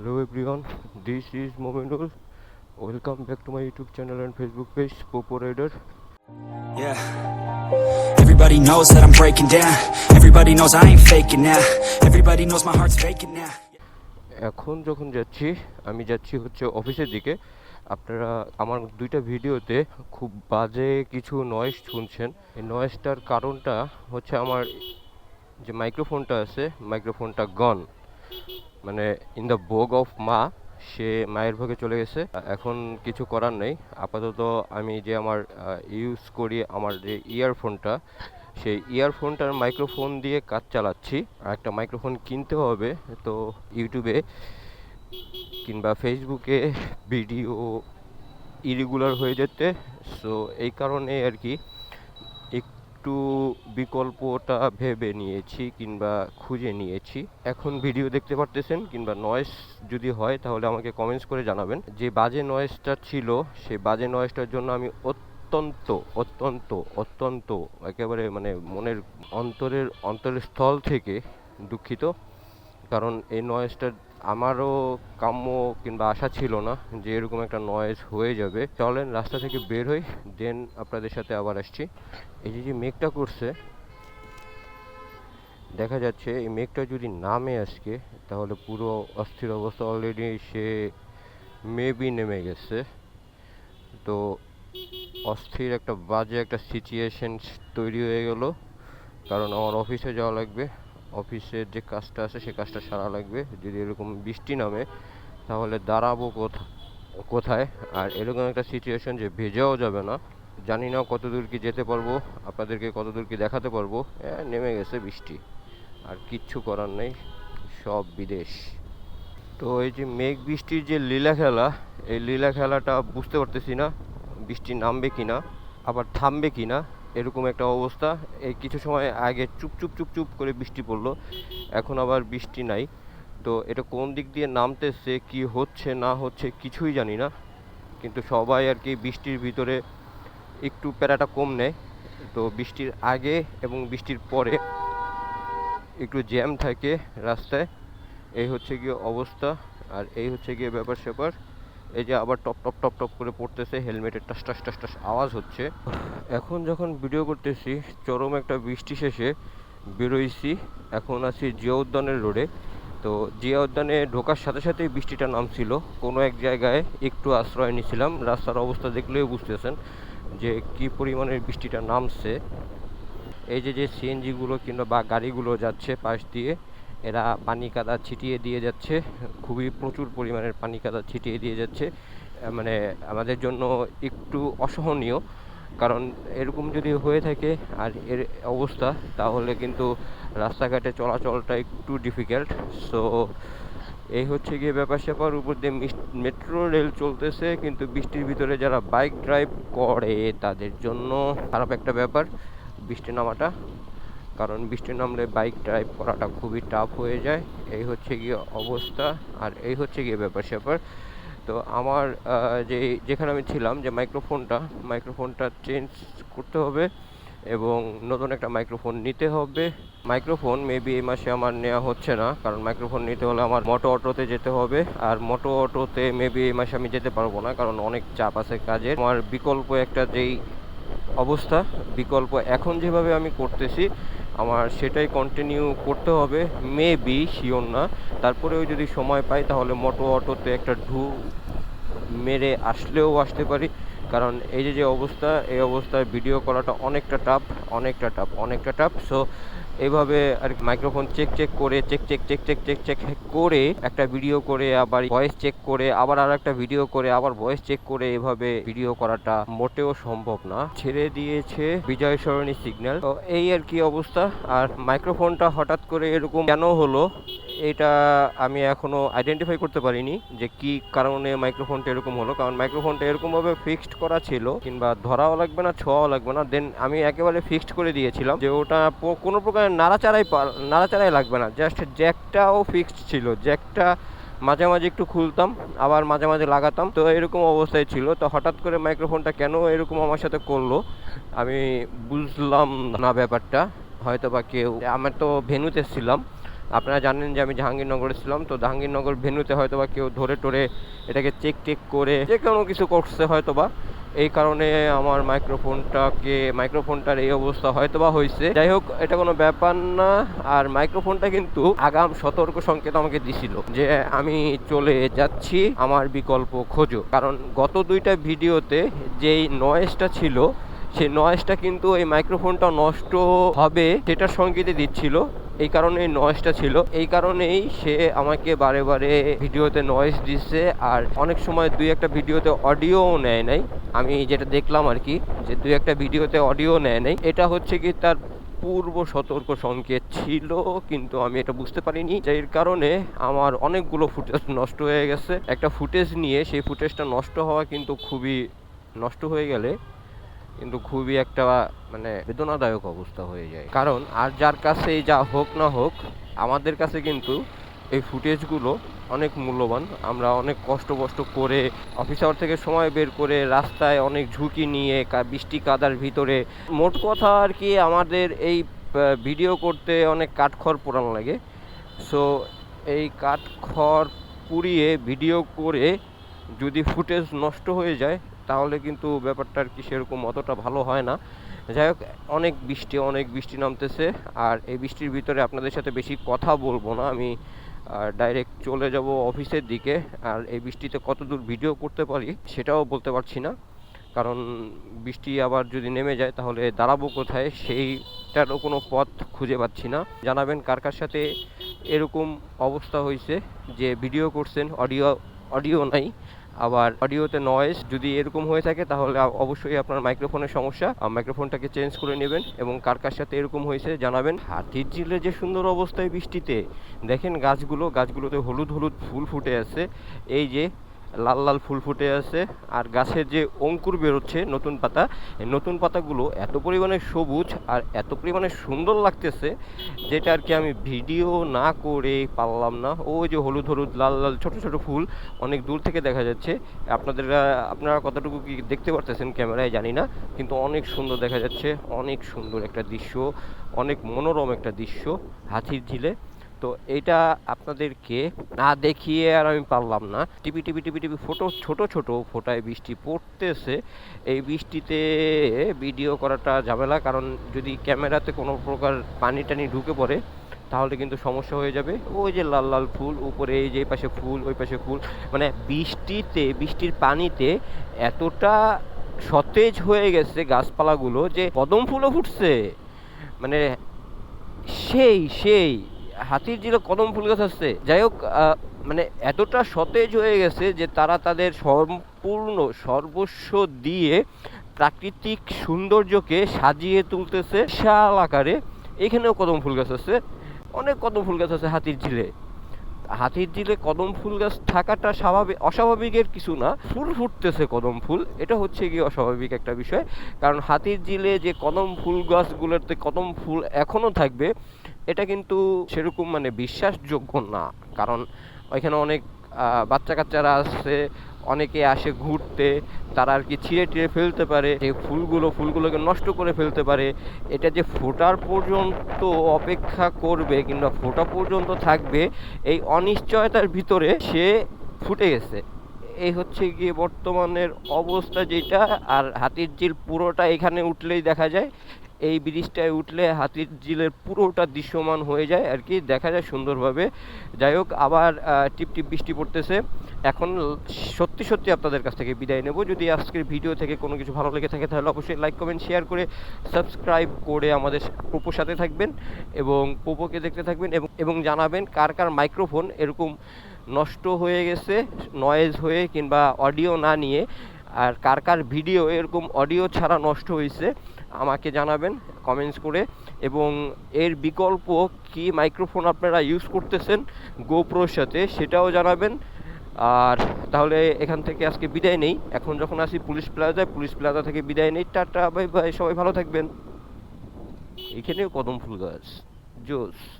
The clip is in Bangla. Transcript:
Everyone, this is Mominul. Welcome back to my YouTube channel and Facebook page, Popo Rider. Yeah. Everybody knows that I'm breaking down. Everybody knows I ain't faking now. Everybody knows my heart's faking now. এখন যখন যাচ্ছি আমি যাচ্ছি হচ্ছে অফিসের দিকে আপনারা আমার দুইটা ভিডিওতে খুব বাজে কিছু নয়েজ শুনছেন এই নয়েজটার কারণটা হচ্ছে আমার যে মাইক্রোফোনটা আছে মাইক্রোফোনটা গন মানে ইন দ্য ভোগ অফ মা, সে মায়ের ভোগে চলে গেছে। এখন কিছু করার নেই। আপাতত আমি যে আমার ইউজ করি আমার যে ইয়ারফোনটা সেই ইয়ারফোনটার মাইক্রোফোন দিয়ে কাজ চালাচ্ছি। আর একটা মাইক্রোফোন কিনতে হবে তো ইউটিউবে কিংবা ফেসবুকে ভিডিও ইরেগুলার হয়ে যেতে। সো এই কারণে আর কি একটু বিকল্পটা ভেবে নিয়েছি কিংবা খুঁজে নিয়েছি। এখন ভিডিও দেখতে পারতেছেন কিংবা নয়েস যদি হয় তাহলে আমাকে কমেন্টস করে জানাবেন। যে বাজে নয়েসটা ছিল, সে বাজে নয়েসটার জন্য আমি অত্যন্ত অত্যন্ত অত্যন্ত একেবারে মানে মনের অন্তরের অন্তরের স্থল থেকে দুঃখিত। কারণ এই নয়েজটা আমারও কাম্য কিংবা আশা ছিল না যে এরকম একটা নয়েজ হয়ে যাবে। চলেন রাস্তা থেকে বের হই দেন আপনাদের সাথে আবার আসছি। এই যে যে মেঘটা করছে, দেখা যাচ্ছে এই মেঘটা যদি নামে আজকে, তাহলে পুরো অস্থির অবস্থা অলরেডি সে মেবি নেমে গেছে। তো অস্থির একটা বাজে একটা সিচুয়েশন তৈরি হয়ে গেল। কারণ আমার অফিসে যাওয়া লাগবে। অফিসের যে কাজটা আছে সে কাজটা সারা লাগবে। যদি এরকম বৃষ্টি নামে, তাহলে দাঁড়াবো কোথা, কোথায়? আর এরকম একটা সিচুয়েশন যে ভেজাও যাবে না। জানি না কত দূর কি যেতে পারব, আপনাদেরকে কত দূর কি দেখাতে পারব। নেমে গেছে বৃষ্টি। আর কিচ্ছু করার নেই, সব বিদেশ। তো এই যে মেঘ বৃষ্টির যে লীলা খেলা, এই লীলা খেলাটা বুঝতে পারতেছি না, বৃষ্টি নামবে কি না আবার থামবে কি না এরকম একটা অবস্থা। এই কিছু সময় আগে চুপ চুপ চুপ চুপ করে বৃষ্টি পড়ল। এখন আবার বৃষ্টি নাই। তো এটা কোন দিক দিয়ে নামতেছে, কি হচ্ছে, না হচ্ছে কিছুই জানি না। কিন্তু সবাই আর কি বৃষ্টির ভিতরে একটু প্যারাটা কম নেয়। তো বৃষ্টির আগে এবং বৃষ্টির পরে একটু জ্যাম থাকে রাস্তায়। এই হচ্ছে গিয়ে অবস্থা। আর এই হচ্ছে গিয়ে ব্যাপার স্যাপার এই যে আবার টপ টপ টপ টপ করে পড়তেছে, হেলমেটের টাস টাস টাস টাস আওয়াজ হচ্ছে। এখন যখন ভিডিও করতেছি, চরম একটা বৃষ্টি শেষে বেরোইছি, এখন আছি জিয়া উদ্যানের রোডে। তো জিয়া উদ্যানে ঢোকার সাথে সাথেই বৃষ্টিটা নামছিল। কোনো এক জায়গায় একটু আশ্রয় নিয়েছিলাম রাস্তার অবস্থা দেখলেও বুঝতেছেন যে কি পরিমাণের বৃষ্টিটা নামছে। এই যে যে সিএনজিগুলো কিংবা বা গাড়িগুলো যাচ্ছে পাশ দিয়ে এরা পানি কাদা ছিটিয়ে দিয়ে যাচ্ছে। খুবই প্রচুর পরিমাণের পানি কাদা ছিটিয়ে দিয়ে যাচ্ছে। মানে আমাদের জন্য একটু অসহনীয়। কারণ এরকম যদি হয়ে থাকে আর এর অবস্থা, তাহলে কিন্তু রাস্তাঘাটে চলাচলটা একটু ডিফিকাল্ট সো এই হচ্ছে গিয়ে ব্যাপার স্যাপার। উপর দিয়ে মেট্রো রেল চলতেছে, কিন্তু বৃষ্টির ভিতরে যারা বাইক ড্রাইভ করে, তাদের জন্য খারাপ একটা ব্যাপার। বৃষ্টি নামাটা কারণ বৃষ্টি নামলে বাইক ড্রাইভ করাটা খুবই টাফ হয়ে যায়। এই হচ্ছে গিয়ে অবস্থা আর এই হচ্ছে গিয়ে ব্যাপার স্যাপার। তো আমার যে, যেখানে আমি ছিলাম, যে মাইক্রোফোনটা মাইক্রোফোনটা চেঞ্জ করতে হবে এবং নতুন একটা মাইক্রোফোন নিতে হবে। মাইক্রোফোন মেবি এই মাসে আমার নেওয়া হচ্ছে না, কারণ মাইক্রোফোন নিতে হলে আমার মোটো অটোতে যেতে হবে। আর মোটো অটোতে মেবি এই মাসে আমি যেতে পারব না, কারণ অনেক চাপ আছে কাজের। আমার বিকল্প একটা যেই অবস্থা, বিকল্প এখন যেভাবে আমি করতেছি আমার সেটাই কন্টিনিউ করতে হবে মে বি শিওর না তারপরেও যদি সময় পাই, তাহলে মোটো অটোতে একটা ঢু মেরে আসলেও আসতে পারি। কারণ এই যে যে অবস্থা, এই অবস্থায় ভিডিও করাটা অনেকটা টাফ অনেকটা টাফ অনেকটা টাফ সো এইভাবে আর মাইক্রোফোন চেক চেক করে check check check check check check করে একটা ভিডিও করে, আবার ভয়েস চেক করে, আবার আর একটা ভিডিও করে, আবার ভয়েস চেক করে এভাবে ভিডিও করাটা মোটেও সম্ভব না। ছেড়ে দিয়েছে বিজয় সরণী সিগন্যাল তো এই আর কি অবস্থা। আর মাইক্রোফোনটা হঠাৎ করে এরকম কেন হলো? এটা আমি এখনও আইডেন্টিফাই করতে পারিনি যে কি কারণে মাইক্রোফোনটা এরকম হলো। কারণ মাইক্রোফোনটা এরকম ভাবে ফিক্সড করা ছিল, কিংবা ধরাও লাগবে না, ছোঁয়াও লাগবে না। দেন আমি একেবারে ফিক্সড করে দিয়েছিলাম যে ওটা কোনো প্রকার নাড়াচাড়াই নাড়াচাড়াই লাগবে না। জাস্ট জ্যাকটাও ফিক্সড ছিল। জ্যাকটা মাঝে মাঝে একটু খুলতাম, আবার মাঝে মাঝে লাগাতাম। তো এরকম অবস্থায় ছিল। তো হঠাৎ করে মাইক্রোফোনটা কেন এরকম আমার সাথে করল, আমি বুঝলাম না ব্যাপারটা। হয়তো বা কেউ আমার তো ভেনুতে ছিলাম। আপনারা জানেন যে আমি জাহাঙ্গীরনগরে ছিলাম, তো জাহাঙ্গীরনগর ভেন্যুতে হয়তো বা কেউ ধরে টরে এটাকে চেক টেক করে যে কোনো কিছু করছে হয়তো বা এই কারণে আমার মাইক্রোফোনটাকে মাইক্রোফোনটার এই অবস্থা হয়তো বা হয়েছে। যাই হোক, এটা কোনো ব্যাপার না। আর মাইক্রোফোনটা কিন্তু আগাম সতর্ক সংকেত আমাকে দিছিল যে আমি চলে যাচ্ছি আমার বিকল্প খোঁজো। কারণ গত দুইটা ভিডিওতে যেই নয়েজটা ছিল, সেই নয়েজটা কিন্তু এই মাইক্রোফোনটা নষ্ট হবে সেটার সংকেতই দিচ্ছিল। এই কারণে নয়েজটা ছিল। এই কারণেই সে আমাকে বারে বারে ভিডিওতে নয়েজ দিচ্ছে আর অনেক সময় দুই একটা ভিডিওতে অডিওও নেয় নাই। আমি যেটা দেখলাম আর কি, যে দুই একটা ভিডিওতে অডিও নেয় নাই। এটা হচ্ছে কি তার পূর্ব সতর্ক সংকেত ছিল, কিন্তু আমি এটা বুঝতে পারিনি। এর কারণে আমার অনেকগুলো ফুটেজ নষ্ট হয়ে গেছে। একটা ফুটেজ নিয়ে সেই ফুটেজটা নষ্ট হওয়া কিন্তু খুবই নষ্ট হয়ে গেলে। কিন্তু খুবই একটা মানে বেদনাদায়ক অবস্থা হয়ে যায়। কারণ আর যার কাছেই যা হোক না হোক, আমাদের কাছে কিন্তু এই ফুটেজগুলো অনেক মূল্যবান। আমরা অনেক কষ্ট কষ্ট করে অফিস আওয়ার থেকে সময় বের করে রাস্তায় অনেক ঝুঁকি নিয়ে বৃষ্টি কাদার ভিতরে, মোট কথা আর কি আমাদের এই ভিডিও করতে অনেক কাঠখড় পোড়ানো লাগে। সো এই কাঠখড় পুড়িয়ে ভিডিও করে যদি ফুটেজ নষ্ট হয়ে যায় তাহলে কিন্তু ব্যাপারটা আর কি সেরকম অতটা ভালো হয় না। যাই হোক, অনেক বৃষ্টি অনেক বৃষ্টি নামতেছে। আর এই বৃষ্টির ভিতরে আপনাদের সাথে বেশি কথা বলব না। আমি ডাইরেক্ট চলে যাব অফিসের দিকে। আর এই বৃষ্টিতে কতদূর ভিডিও করতে পারি সেটাও বলতে পারছি না। কারণ বৃষ্টি আবার যদি নেমে যায়, তাহলে দাঁড়াবো কোথায় সেইটারও কোনো পথ খুঁজে পাচ্ছি না। জানাবেন কার কার সাথে এরকম অবস্থা হয়েছে যে ভিডিও করছেন, অডিও অডিও নাই। আবার অডিওতে নয়েস যদি এরকম হয়ে থাকে, তাহলে অবশ্যই আপনার মাইক্রোফোনের সমস্যা। মাইক্রোফোনটাকে চেঞ্জ করে নেবেন এবং কার কার সাথে এরকম হয়েছে জানাবেন। হাতির ঝিলে যে সুন্দর অবস্থায় বৃষ্টিতে, দেখেন গাছগুলো, গাছগুলোতে হলুদ হলুদ ফুল ফুটে আছে। এই যে লাল লাল ফুল ফুটে আছে। আর গাছের যে অঙ্কুর বেরোচ্ছে নতুন পাতা নতুন পাতাগুলো এত পরিমাণে সবুজ আর এত পরিমাণে সুন্দর লাগতেছে যেটা আর কি আমি ভিডিও না করে পারলাম না। ওই যে হলুদ হলুদ, লাল লাল, ছোট ছোট ফুল অনেক দূর থেকে দেখা যাচ্ছে। আপনাদের, আপনারা কতটুকু কি দেখতে পারতেছেন ক্যামেরায় জানি না, কিন্তু অনেক সুন্দর দেখা যাচ্ছে, অনেক সুন্দর একটা দৃশ্য, অনেক মনোরম একটা দৃশ্য হাতির ঝিলে। তো এইটা আপনাদেরকে না দেখিয়ে আর আমি পারলাম না। টিপি টিপি টিপি টিপি ফটো, ছোট ছোট ফোটায় বৃষ্টি পড়তেছে। এই বৃষ্টিতে ভিডিও করাটা ঝামেলা, কারণ যদি ক্যামেরাতে কোনো প্রকার পানি টানি ঢুকে পড়ে, তাহলে কিন্তু সমস্যা হয়ে যাবে। ওই যে লাল লাল ফুল, উপরে এই যে পাশে ফুল, ওই পাশে ফুল। মানে বৃষ্টিতে, বৃষ্টির পানিতে এতটা সতেজ হয়ে গেছে গাছপালাগুলো যে কদম ফুলও ফুটছে। মানে সেই সেই হাতির জিরো কদম ফুল গাছ আছে যাই হোক মানে এতটা সতেজ হয়ে গেছে যে তারা তাদের সম্পূর্ণ সর্বস্ব দিয়ে প্রাকৃতিক সৌন্দর্যকে সাজিয়ে তুলতেছে বিশাল আকারে। এখানেও কদম ফুল গাছ আছে। অনেক কদম ফুল গাছ আছে হাতির ঝিলে। হাতির ঝিলে কদম ফুল গাছ থাকাটা স্বাভাবিক অস্বাভাবিকের কিছু না। ফুল ফুটতেছে কদম ফুল। এটা হচ্ছে কি অস্বাভাবিক একটা বিষয়। কারণ হাতির ঝিলে যে কদম ফুল গাছগুলোতে কদম ফুল এখনও থাকবে এটা কিন্তু সেরকম মানে বিশ্বাসযোগ্য না। কারণ ওইখানে অনেক বাচ্চা কাচ্চারা আসছে অনেকে আসে ঘুরতে, তারা আর কি ছিঁড়ে টিড়ে ফেলতে পারে এই ফুলগুলো, ফুলগুলোকে নষ্ট করে ফেলতে পারে। এটা যে ফোটার পর্যন্ত অপেক্ষা করবে কিংবা ফোটা পর্যন্ত থাকবে, এই অনিশ্চয়তার ভিতরে সে ফুটে গেছে। এই হচ্ছে গিয়ে বর্তমানের অবস্থা যেটা, আর হাতির ঝিল পুরোটা এখানে উঠলেই দেখা যায় এই ব্রিজটায় উঠলে হাতির ঝিলের পুরোটা দৃশ্যমান হয়ে যায় আর কি, দেখা যায় সুন্দরভাবে। যাই হোক, আবার টিপ টিপ বৃষ্টি পড়তেছে। এখন সত্যি সত্যি আপনাদের কাছ থেকে বিদায় নেব। যদি আজকের ভিডিও থেকে কোনো কিছু ভালো লেগে থাকে, তাহলে অবশ্যই লাইক, কমেন্ট, শেয়ার করে সাবস্ক্রাইব করে আমাদের পোপোর সাথে থাকবেন এবং পোপোকে দেখতে থাকবেন এবং এবং জানাবেন কার কার মাইক্রোফোন এরকম নষ্ট হয়ে গেছে নয়েজ হয়ে কিংবা অডিও না নিয়ে, আর কার কার ভিডিও এরকম অডিও ছাড়া নষ্ট হয়েছে। আমাকে জানাবেন কমেন্টস করে। এবং এর বিকল্প কি মাইক্রোফোন আপনারা ইউজ করতেছেন গোপ্রোর সাথে সেটাও জানাবেন। আর তাহলে এখান থেকে আজকে বিদায় নেই। এখন যখন আসি পুলিশ প্লাজায়, পুলিশ প্লাজা থেকে বিদায় নেই। টাটা বাই বাই সবাই ভালো থাকবেন। এখানেও কদম ফুল গাছ। জোস।